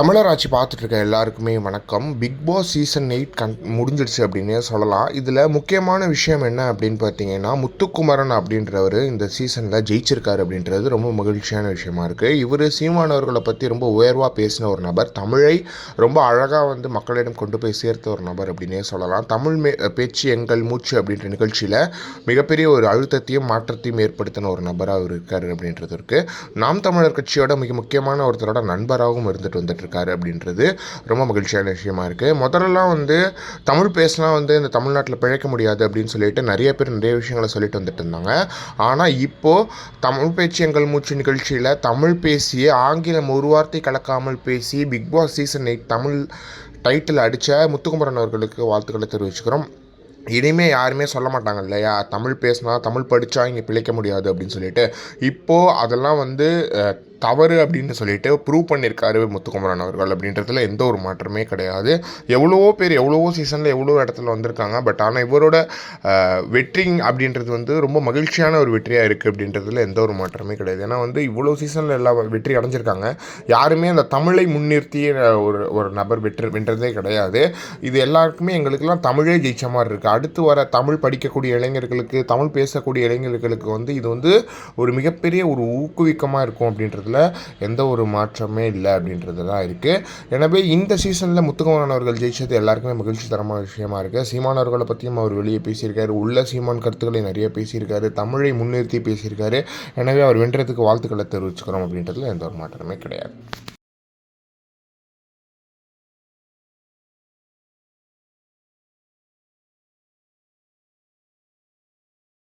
தமிழராட்சி பார்த்துட்டு இருக்க எல்லாருக்குமே வணக்கம். பிக் பாஸ் சீசன் எயிட் கன் முடிஞ்சிடுச்சு அப்படின்னே சொல்லலாம். இதில் முக்கியமான விஷயம் என்ன அப்படின்னு பார்த்தீங்கன்னா முத்துக்குமரன் அப்படின்றவர் இந்த சீசனில் ஜெயிச்சிருக்காரு அப்படின்றது ரொம்ப மகிழ்ச்சியான விஷயமா இருக்குது இவர் சீமானவர்களை பற்றி ரொம்ப உயர்வாக பேசின ஒரு நபர். தமிழை ரொம்ப அழகாக வந்து மக்களிடம் கொண்டு போய் சேர்த்த ஒரு நபர் அப்படின்னே சொல்லலாம். தமிழ் மே பேச்சு எங்கள் மூச்சு அப்படின்ற நிகழ்ச்சியில் மிகப்பெரிய ஒரு அழுத்தத்தையும் மாற்றத்தையும் ஏற்படுத்தின ஒரு நபராக அவர் இருக்கார் அப்படின்றது இருக்குது நாம் தமிழர் கட்சியோட மிக முக்கியமான ஒருத்தரோட நண்பராகவும் இருந்துட்டு வந்துட்டு இருக்காரு அப்படின்றது ரொம்ப மகிழ்ச்சியான விஷயமா இருக்குது முதல்லலாம் வந்து தமிழ் பேசலாம் வந்து இந்த தமிழ்நாட்டில் பிழைக்க முடியாது அப்படின்னு சொல்லிட்டு நிறைய பேர் நிறைய விஷயங்களை சொல்லிட்டு வந்துட்டு இருந்தாங்க. ஆனால் இப்போது தமிழ் பேச்சு எங்கள் மூச்சு நிகழ்ச்சியில் தமிழ் பேசி ஆங்கிலம் ஒரு வார்த்தை கலக்காமல் பேசி Bigg Boss season eight Tamil title அடித்த முத்துக்குமரன் அவர்களுக்கு வாழ்த்துக்களை தெரிவிச்சுக்கிறோம். இனிமே யாருமே சொல்ல மாட்டாங்க இல்லையா? தமிழ் பேசினா தமிழ் படித்தா இங்கே பிழைக்க முடியாது அப்படின்னு சொல்லிட்டு. இப்போது அதெல்லாம் வந்து தவறு அப்படின்னு சொல்லிட்டு ப்ரூவ் பண்ணியிருக்காரு முத்துக்குமரன் அவர்கள் அப்படின்றதுல எந்த ஒரு மாற்றமே கிடையாது. எவ்வளவோ பேர் எவ்வளவோ சீசனில் எவ்வளோ இடத்துல வந்திருக்காங்க. பட் ஆனால் இவரோட வெற்றி அப்படின்றது வந்து ரொம்ப மகிழ்ச்சியான ஒரு வெற்றியாக இருக்குது அப்படின்றதுல எந்த ஒரு மாற்றமே கிடையாது. ஏன்னா வந்து இவ்வளோ சீசனில் எல்லா வெற்றி அடைஞ்சிருக்காங்க. யாருமே அந்த தமிழை முன்னிறுத்திய ஒரு ஒரு நபர் வெற்றி வென்றதே கிடையாது. இது எல்லாருக்குமே எங்களுக்கெல்லாம் தமிழே ஜெயிச்ச மாதிரி இருக்குது அடுத்து வர தமிழ் படிக்கக்கூடிய இளைஞர்களுக்கு தமிழ் பேசக்கூடிய இளைஞர்களுக்கு வந்து இது வந்து ஒரு மிகப்பெரிய ஒரு ஊக்குவிக்கமாக இருக்கும் அப்படின்றது அப்படின்றதுல எந்த ஒரு மாற்றமே இல்லை அப்படின்றது தான் இருக்குது எனவே இந்த சீசனில் முத்துக்குமரன் அவர்கள் ஜெயிச்சது எல்லாருக்குமே மகிழ்ச்சி தரமான விஷயமா இருக்குது சீமான் அவர்களை பற்றியும் அவர் வெளியே பேசியிருக்காரு. உள்ள சீமான் கருத்துக்களை நிறைய பேசியிருக்காரு. தமிழை முன்னிறுத்தி பேசியிருக்காரு. எனவே அவர் வென்றதுக்கு வாழ்த்துக்களை தெரிவிச்சுக்கிறோம் அப்படின்றதுல எந்த ஒரு மாற்றமே கிடையாது.